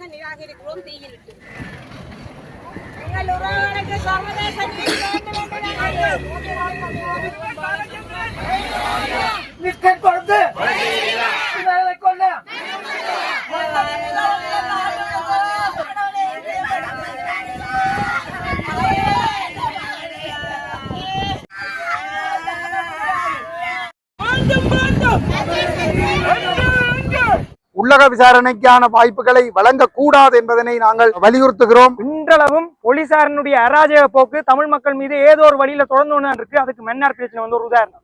வன்மையாக நிராகரிக்கிறோம் தீயிலிட்டு எங்கள் உறவுகளுக்கு சர்வதேச நீதி வேண்டும் என்று நாங்கள் உள்ளக விசாரணைக்கான வாய்ப்புகளை வழங்கக்கூடாது என்பதனை நாங்கள் வலியுறுத்துகிறோம். இன்றளவும் போலீசாரினுடைய அராஜக போக்கு தமிழ் மக்கள் மீது ஏதோ ஒரு வழியில தொடர்ந்து இருக்கு. அதுக்கு மென்னார் பிரச்சனை வந்து ஒரு உதாரணம்.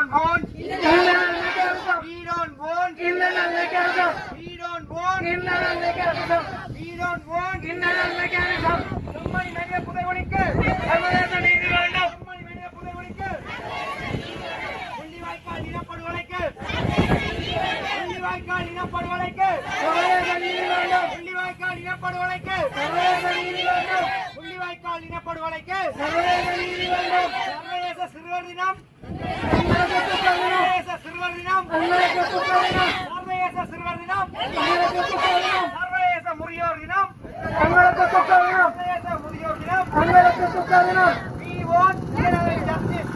Don't want. We don't want. We don't want. We don't want. Chemmani மேலே புதைகுழிக்கு. சர்வதேச நீதி வேண்டும். மேலே புதைகுழிக்கு. முள்ளிவாய்க்கால் இனப்படுகொலைக்கு. முள்ளிவாய்க்கால் இனப்படுகொலைக்கு. இனப்படுகொலைக்கு. முள்ளிவாய்க்கால் இனப்படுகொலைக்கு. சர்வதேச சிறுவர் தினம் சர்வதேச சிறுவர் தினம் சர்வதேச சிறுவர் தினம் சர்வதேச முதியோர் தினம் சர்வதேச முதியோர் தினம் We want general justice.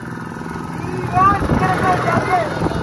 We want general justice.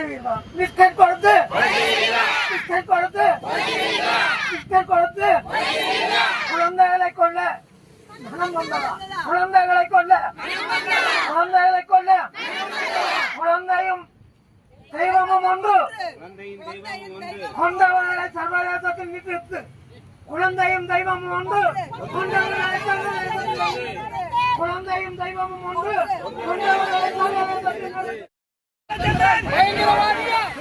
Mister Veera mister கொடுத்து. மிஸ்டர் கொடுத்து. மிஸ்டர் கொடுத்து. குழந்தைகளை கொள்ள மனம் வந்ததா? குழந்தைகளை கொள்ள குழந்தைகளை கொள்ள குழந்தையும் தெய்வமும் ஒன்று. கொண்டவர்களை சர்வதேசத்தில் நிற்கிறது குழந்தையும் தெய்வமும் ஒன்று. குழந்தையும் தெய்வமும் ஒன்று. જનતા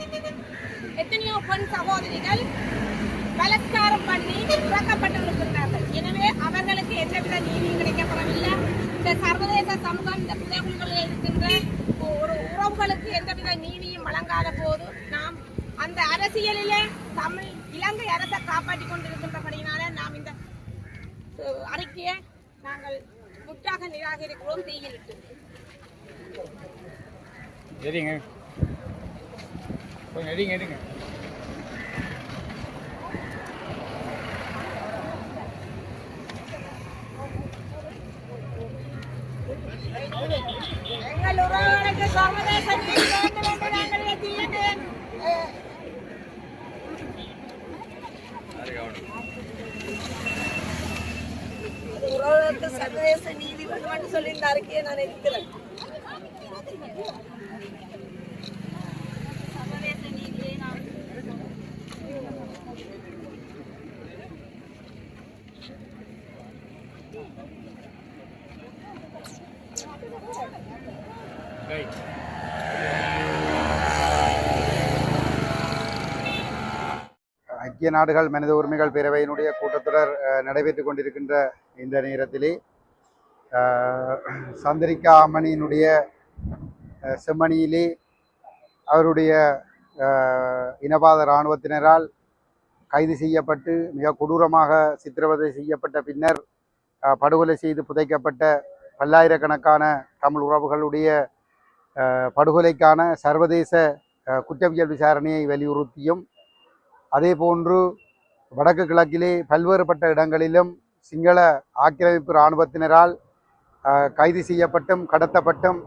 எத்தனையோ பெண் சகோதரிகள் பலாத்காரம் பண்ணி இறக்கப்பட்டிருக்கின்றார்கள் எனவே அவர்களுக்கு எந்தவித நீதியும் கிடைக்கப்படவில்லை. இந்த சர்வதேச சமூகம் இந்த புதைகுழிகளில் இருக்கின்ற ஒரு உறவுகளுக்கு எந்தவித நீதியும் வழங்காத போது நாம் அந்த அரசியலிலே தமிழ் இலங்கை அரசை காப்பாற்றி கொண்டிருக்கின்றபடியினால நாம் இந்த அறிக்கையை நாங்கள் முற்றாக நிராகரிக்கிறோம். தீயிலிட்டு சரிங்க. கொஞ்சம் எடுங்க எடுங்க எங்கள் உறவுகளுக்கு சர்வதேச நீதி வேண்டும் என்று நாங்கள் தீயிட்டு அஹ், உறவுகளுக்கு சர்வதேச நீதி வேண்டும் என்று சொல்லி இந்த அறிக்கையை நான் இருக்கிறேன் சர்வதேச நீதியை நாம் ரைட் ஐக்கிய நாடுகள் மனித உரிமைகள் பேரவையினுடைய கூட்டத்தொடர் நடைபெற்று கொண்டிருக்கின்ற இந்த நேரத்திலே சந்திரிகா அம்மணியினுடைய செம்மணியிலே அவருடைய இனவாத இராணுவத்தினரால் கைது செய்யப்பட்டு மிக கொடூரமாக சித்திரவதை செய்யப்பட்ட பின்னர் படுகொலை செய்து புதைக்கப்பட்ட பல்லாயிரக்கணக்கான தமிழ் உறவுகளுடைய படுகொலைக்கான சர்வதேச குற்றவியல் விசாரணையை வலியுறுத்தியும் அதே போன்று வடக்கு கிழக்கிலே பல்வேறுபட்ட இடங்களிலும் சிங்கள ஆக்கிரமிப்பு இராணுவத்தினரால் கைது செய்யப்பட்டும் கடத்தப்பட்டும்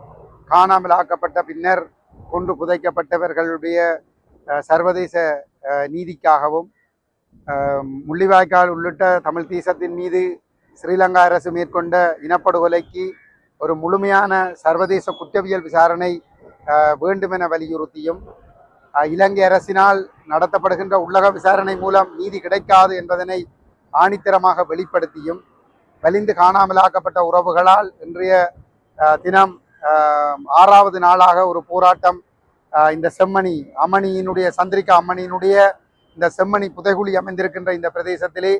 காணாமல் ஆக்கப்பட்ட பின்னர் கொன்று புதைக்கப்பட்டவர்களுடைய சர்வதேச நீதிக்காகவும் முள்ளிவாய்க்கால் உள்ளிட்ட தமிழ் தேசத்தின் மீது ஸ்ரீலங்கா அரசு மேற்கொண்ட இனப்படுகொலைக்கு ஒரு முழுமையான சர்வதேச குற்றவியல் விசாரணை வேண்டுமென வலியுறுத்தியும் இலங்கை அரசினால் நடத்தப்படுகின்ற உள்ளக விசாரணை மூலம் நீதி கிடைக்காது என்பதனை ஆணித்தரமாக வெளிப்படுத்தியும் வலிந்து காணாமலாக்கப்பட்ட உறவுகளால் இன்றைய தினம் ஆறாவது நாளாக ஒரு போராட்டம் இந்த செம்மணி அம்மணியினுடைய சந்திரிகா அம்மணியினுடைய இந்த செம்மணி புதைகுழி அமைந்திருக்கின்ற இந்த பிரதேசத்திலே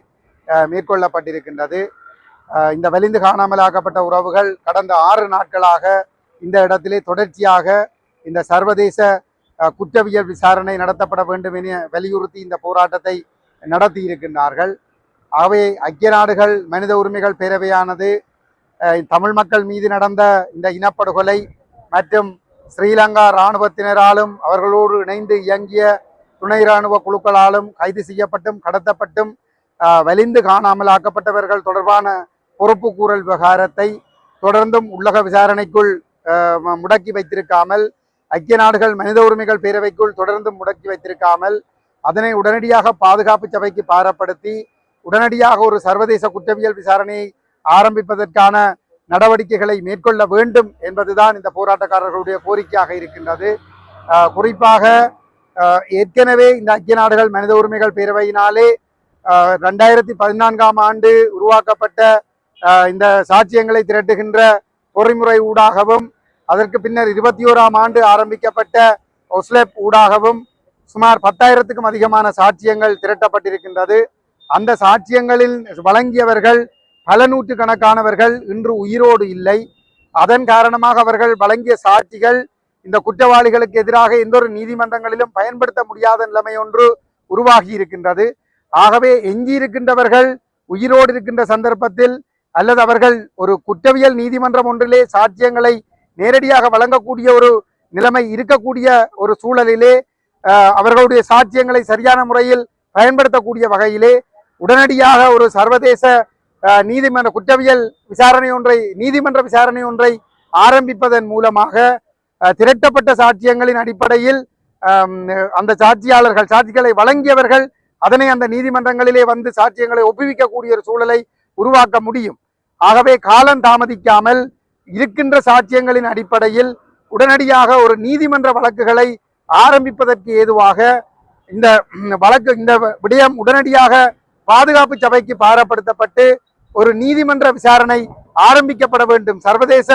மேற்கொள்ளப்பட்டிருக்கின்றது. இந்த வலிந்து காணாமலாக்கப்பட்ட உறவுகள் கடந்த ஆறு நாட்களாக இந்த இடத்திலே தொடர்ச்சியாக இந்த சர்வதேச குற்றவியல் விசாரணை நடத்தப்பட வேண்டும் என வலியுறுத்தி இந்த போராட்டத்தை நடத்தியிருக்கின்றார்கள். அவை ஆகவே ஐக்கிய நாடுகள் மனித உரிமைகள் பேரவையானது தமிழ் மக்கள் மீது நடந்த இந்த இனப்படுகொலை மற்றும் ஸ்ரீலங்கா இராணுவத்தினராலும் அவர்களோடு இணைந்து இயங்கிய துணை இராணுவ குழுக்களாலும் கைது செய்யப்பட்டும் கடத்தப்பட்டும் வலிந்து காணாமல் ஆக்கப்பட்டவர்கள் தொடர்பான பொறுப்பு கூறல் விவகாரத்தை தொடர்ந்தும் உள்ளக விசாரணைக்குள் முடக்கி வைத்திருக்காமல் ஐக்கிய நாடுகள் மனித உரிமைகள் பேரவைக்குள் தொடர்ந்தும் முடக்கி வைத்திருக்காமல் அதனை உடனடியாக பாதுகாப்பு சபைக்கு பாரப்படுத்தி உடனடியாக ஒரு சர்வதேச குற்றவியல் விசாரணையை ஆரம்பிப்பதற்கான நடவடிக்கைகளை மேற்கொள்ள வேண்டும் என்பதுதான் இந்த போராட்டக்காரர்களுடைய கோரிக்கையாக இருக்கின்றது. குறிப்பாக ஏற்கனவே இந்த ஐக்கிய நாடுகள் மனித உரிமைகள் பேரவையினாலே ரெண்டாயிரத்தி பதினான்காம் ஆண்டு உருவாக்கப்பட்ட இந்த சாட்சியங்களை திரட்டுகின்ற பொறிமுறை ஊடாகவும் அதற்கு பின்னர் இருபத்தி ஓராம் ஆண்டு ஆரம்பிக்கப்பட்ட ஒஸ்லெப் ஊடாகவும் சுமார் பத்தாயிரத்துக்கும் அதிகமான சாட்சியங்கள் திரட்டப்பட்டிருக்கின்றது. அந்த சாட்சியங்களில் வழங்கியவர்கள் பல நூற்று கணக்கானவர்கள் இன்று உயிரோடு இல்லை. அதன் காரணமாக அவர்கள் வழங்கிய சாட்சிகள் இந்த குற்றவாளிகளுக்கு எதிராக எந்த ஒரு நீதிமன்றங்களிலும் பயன்படுத்த முடியாத நிலைமை ஒன்று உருவாகி இருக்கின்றது. ஆகவே எஞ்சியிருக்கின்றவர்கள் உயிரோடு இருக்கின்ற சந்தர்ப்பத்தில் அல்லது அவர்கள் ஒரு குற்றவியல் நீதிமன்றம் ஒன்றிலே சாட்சியங்களை நேரடியாக வழங்கக்கூடிய ஒரு நிலைமை இருக்கக்கூடிய ஒரு சூழலிலே அவர்களுடைய சாட்சியங்களை சரியான முறையில் பயன்படுத்தக்கூடிய வகையிலே உடனடியாக ஒரு சர்வதேச நீதிமன்ற குற்றவியல் விசாரணை ஒன்றை நீதிமன்ற விசாரணை ஒன்றை ஆரம்பிப்பதன் மூலமாக திரட்டப்பட்ட சாட்சியங்களின் அடிப்படையில் அந்த சாட்சியாளர்கள் சாட்சிகளை வழங்கியவர்கள் அதனை அந்த நீதிமன்றங்களிலே வந்து சாட்சியங்களை ஒப்புவிக்கக்கூடிய ஒரு சூழலை உருவாக்க முடியும். ஆகவே காலம் தாமதிக்காமல் இருக்கின்ற சாட்சியங்களின் அடிப்படையில் உடனடியாக ஒரு நீதிமன்ற வழக்குகளை ஆரம்பிப்பதற்கு ஏதுவாக இந்த வழக்கு இந்த விடயம் உடனடியாக பாதுகாப்பு சபைக்கு பாரப்படுத்தப்பட்டு ஒரு நீதிமன்ற விசாரணை ஆரம்பிக்கப்பட வேண்டும். சர்வதேச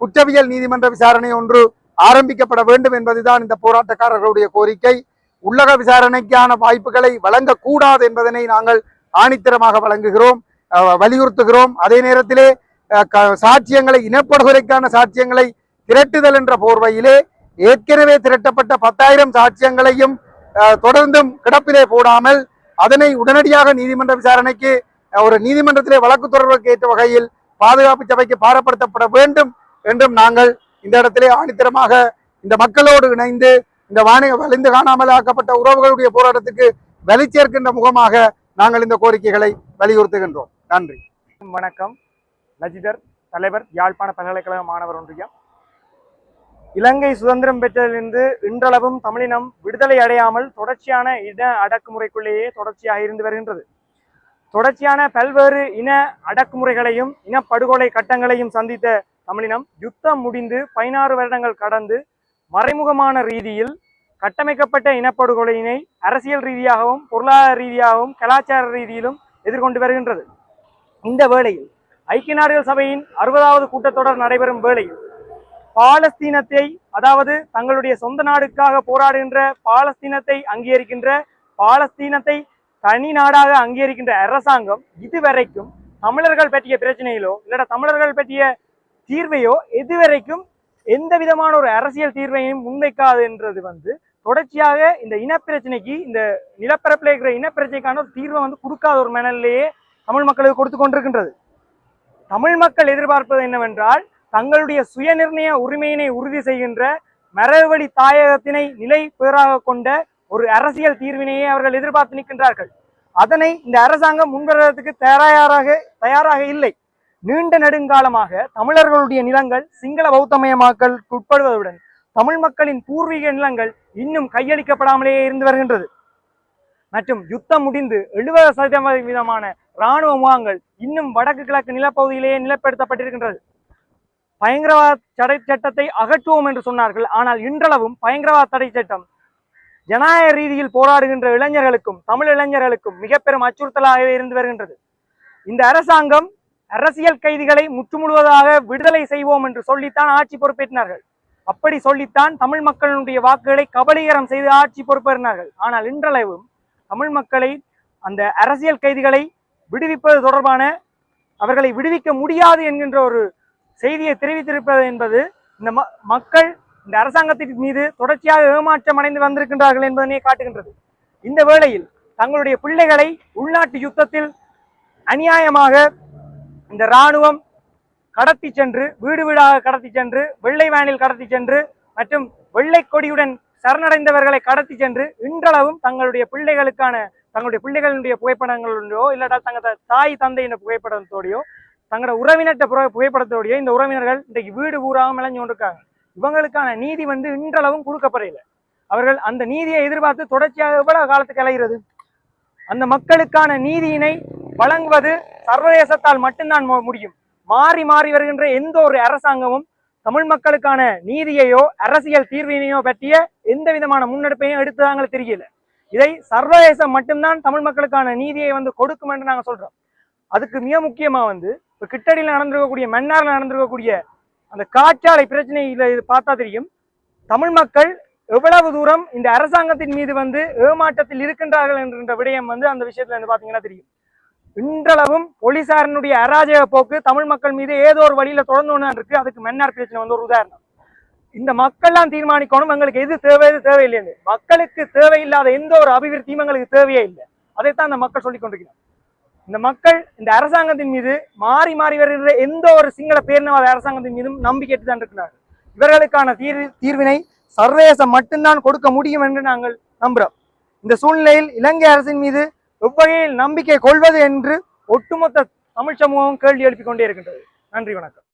குற்றவியல் நீதிமன்ற விசாரணை ஒன்று ஆரம்பிக்கப்பட வேண்டும் என்பதுதான் இந்த போராட்டக்காரர்களுடைய கோரிக்கை. உள்ளக விசாரணைக்கான வாய்ப்புகளை வழங்கக்கூடாது என்பதனை நாங்கள் ஆணித்தரமாக வழங்குகிறோம் வலியுறுத்துகிறோம். அதே நேரத்திலே சாட்சியங்களை இனப்படுகொலைக்கான சாட்சியங்களை திரட்டுதல் என்ற போர்வையிலே ஏற்கனவே திரட்டப்பட்ட பத்தாயிரம் சாட்சியங்களையும் தொடர்ந்தும் கிடப்பிலே போடாமல் அதனை உடனடியாக நீதிமன்ற விசாரணைக்கு ஒரு நீதிமன்றத்திலே வழக்கு தொடர்புக்கு ஏற்ற வகையில் பாதுகாப்பு சபைக்கு பாரப்படுத்தப்பட வேண்டும் என்றும் நாங்கள் இந்த இடத்திலே ஆணித்தரமாக இந்த மக்களோடு இணைந்து இந்த வாணிக வலிந்து காணாமல் ஆக்கப்பட்ட உறவுகளுடைய போராட்டத்துக்கு வலி சேர்க்கின்ற முகமாக நாங்கள் இந்த கோரிக்கைகளை வலியுறுத்துகின்றோம். நன்றி. வணக்கம். லஜிதர் தலைவர் யாழ்ப்பாண பல்கலைக்கழக மாணவர் ஒன்றியம். இலங்கை சுதந்திரம் பெற்றதிலிருந்து இன்றளவும் தமிழினம் விடுதலை அடையாமல் தொடர்ச்சியான இன அடக்குமுறைக்குள்ளேயே தொடர்ச்சியாக இருந்து வருகின்றது. தொடர்ச்சியான பல்வேறு இன அடக்குமுறைகளையும் இனப்படுகொலை கட்டங்களையும் சந்தித்த தமிழினம் யுத்தம் முடிந்து பதினாறு வருடங்கள் கடந்து மறைமுகமான ரீதியில் கட்டமைக்கப்பட்ட இனப்படுகொலையினை அரசியல் ரீதியாகவும் பொருளாதார ரீதியாகவும் கலாச்சார ரீதியிலும் எதிர்கொண்டு வருகின்றது. இந்த வேளையில் ஐக்கிய நாடுகள் சபையின் அறுபதாவது கூட்டத்தொடர் நடைபெறும் வேளையில் பாலஸ்தீனத்தை அதாவது தங்களுடைய சொந்த நாடுக்காக போராடுகின்ற பாலஸ்தீனத்தை அங்கீகரிக்கின்ற பாலஸ்தீனத்தை தனி நாடாக அங்கீகரிக்கின்ற அரசாங்கம் இதுவரைக்கும் தமிழர்கள் பற்றிய பிரச்சனையிலோ இல்லட தமிழர்கள் பற்றிய தீர்வையோ இதுவரைக்கும் எந்த விதமான ஒரு அரசியல் தீர்வையும் முன்வைக்காது என்றது வந்து தொடர்ச்சியாக இந்த இனப்பிரச்சனைக்கு இந்த நிலப்பரப்பில் இருக்கிற இனப்பிரச்சனைக்கான ஒரு தீர்வை வந்து கொடுக்காத ஒரு மனநிலையே தமிழ் மக்களுக்கு கொடுத்து கொண்டிருக்கின்றது. தமிழ் மக்கள் எதிர்பார்ப்பது என்னவென்றால் தங்களுடைய சுயநிர்ணய உரிமையினை உறுதி செய்கின்ற மரபுவழி தாயகத்தினை நிலை பேராக கொண்ட ஒரு அரசியல் தீர்வினையே அவர்கள் எதிர்பார்த்து நிற்கின்றார்கள். அதனை இந்த அரசாங்கம் முன்வருவதற்கு தயாராக தயாராக இல்லை. நீண்ட நெடுங்காலமாக தமிழர்களுடைய நிலங்கள் சிங்கள பௌத்தமயமாக்கலுக்கு உட்படுவதுடன் தமிழ் மக்களின் பூர்வீக நிலங்கள் இன்னும் கையளிக்கப்படாமலேயே இருந்து வருகின்றது. மற்றும் யுத்தம் முடிந்து எழுபது சதவீதமான இராணுவ முகாங்கள் இன்னும் வடக்கு கிழக்கு நிலப்பகுதியிலேயே நிலப்படுத்தப்பட்டிருக்கின்றது. பயங்கரவாத தடை சட்டத்தை அகற்றுவோம் என்று சொன்னார்கள். ஆனால் இன்றளவும் பயங்கரவாத தடை சட்டம் ஜனநாயக ரீதியில் போராடுகின்ற இளைஞர்களுக்கும் தமிழ் இளைஞர்களுக்கும் மிக பெரும் அச்சுறுத்தலாகவே இருந்து வருகின்றது. இந்த அரசாங்கம் அரசியல் கைதிகளை முற்றுமுழுவதாக விடுதலை செய்வோம் என்று சொல்லித்தான் ஆட்சி பொறுப்பேற்றினார்கள். அப்படி சொல்லித்தான் தமிழ் மக்களுடைய வாக்குகளை கபலீகரம் செய்து ஆட்சி பொறுப்பேறினார்கள். ஆனால் இன்றளவும் தமிழ் மக்களை அந்த அரசியல் கைதிகளை விடுவிப்பது தொடர்பான அவர்களை விடுவிக்க முடியாது என்கின்ற ஒரு செய்தியை தெரிவித்திருப்பது என்பது இந்த மக்கள் இந்த அரசாங்கத்தின் மீது தொடர்ச்சியாக ஏமாற்றம் அடைந்து வந்திருக்கின்றார்கள் என்பதனை காட்டுகின்றது. இந்த வேளையில் தங்களுடைய பிள்ளைகளை உள்நாட்டு யுத்தத்தில் அநியாயமாக இந்த இராணுவம் கடத்தி சென்று வீடு வீடாக கடத்தி சென்று வெள்ளை வேனில் கடத்தி சென்று மற்றும் வெள்ளை கொடியுடன் சரணடைந்தவர்களை கடத்தி சென்று இன்றளவும் தங்களுடைய பிள்ளைகளுக்கான தங்களுடைய பிள்ளைகளுடைய புகைப்படங்களோடையோ இல்லாட்டா தங்க தாய் தந்தையின் புகைப்படத்தோடையோ தங்களோட உறவினர்கிட்ட புகைப்படத்தோடையோ இந்த உறவினர்கள் இன்றைக்கு வீடு பூராவும் மிளஞ்சு கொண்டிருக்காங்க. இவங்களுக்கான நீதி வந்து இன்றளவும் கொடுக்கப்படையில அவர்கள் அந்த நீதியை எதிர்பார்த்து தொடர்ச்சியாக எவ்வளவு காலத்துக்கு அலைகிறது அந்த மக்களுக்கான நீதியினை வழங்குவது சர்வதேசத்தால் மட்டும்தான் முடியும். மாறி மாறி வருகின்ற எந்த ஒரு அரசாங்கமும் தமிழ் மக்களுக்கான நீதியையோ அரசியல் தீர்வினையோ பற்றிய எந்த விதமான முன்னெடுப்பையும் எடுத்ததாங்களுக்கு தெரியல இதை சர்வதேசம் மட்டும்தான் தமிழ் மக்களுக்கான நீதியை வந்து கொடுக்கும் என்று நாங்கள் சொல்றோம். அதுக்கு மிக முக்கியமா வந்து இப்போ கிட்டடியில் நடந்திருக்கக்கூடிய மன்னாரில் நடந்திருக்கக்கூடிய அந்த காற்றாலை பிரச்சனையில இது பார்த்தா தெரியும். தமிழ் மக்கள் எவ்வளவு தூரம் இந்த அரசாங்கத்தின் மீது வந்து ஏமாற்றத்தில் இருக்கின்றார்கள் என்கின்ற விடயம் வந்து அந்த விஷயத்துல இருந்து பாத்தீங்கன்னா தெரியும். இன்றளவும் போலீசாரனுடைய அராஜக போக்கு தமிழ் மக்கள் மீது ஏதோ ஒரு வழியில தொடர்ந்து இருக்கு. அதுக்கு மன்னார் பிரச்சனை வந்து ஒரு உதாரணம். இந்த மக்கள்லாம் தீர்மானிக்கணும். எங்களுக்கு எது தேவை எது தேவையில்லைன்னு. மக்களுக்கு தேவையில்லாத எந்த ஒரு அபிவிருத்தியும் எங்களுக்கு தேவையே இல்லை. அதைத்தான் அந்த மக்கள் சொல்லிக் கொண்டிருக்கிறார் இந்த மக்கள் இந்த அரசாங்கத்தின் மீது மாறி மாறி வருகிற எந்த ஒரு சிங்கள பேரினவாத அரசாங்கத்தின் மீதும் நம்பிக்கை தான் இருக்கிறார்கள். இவர்களுக்கான தீர் தீர்வினை சர்வதேசம் மட்டும்தான் கொடுக்க முடியும் என்று நாங்கள் நம்புகிறோம் இந்த சூழ்நிலையில் இலங்கை அரசின் மீது எவ்வகையில் நம்பிக்கை கொள்வது என்று ஒட்டுமொத்த தமிழ் சமூகம் கேள்வி எழுப்பிக் கொண்டே இருக்கின்றது. நன்றி வணக்கம்.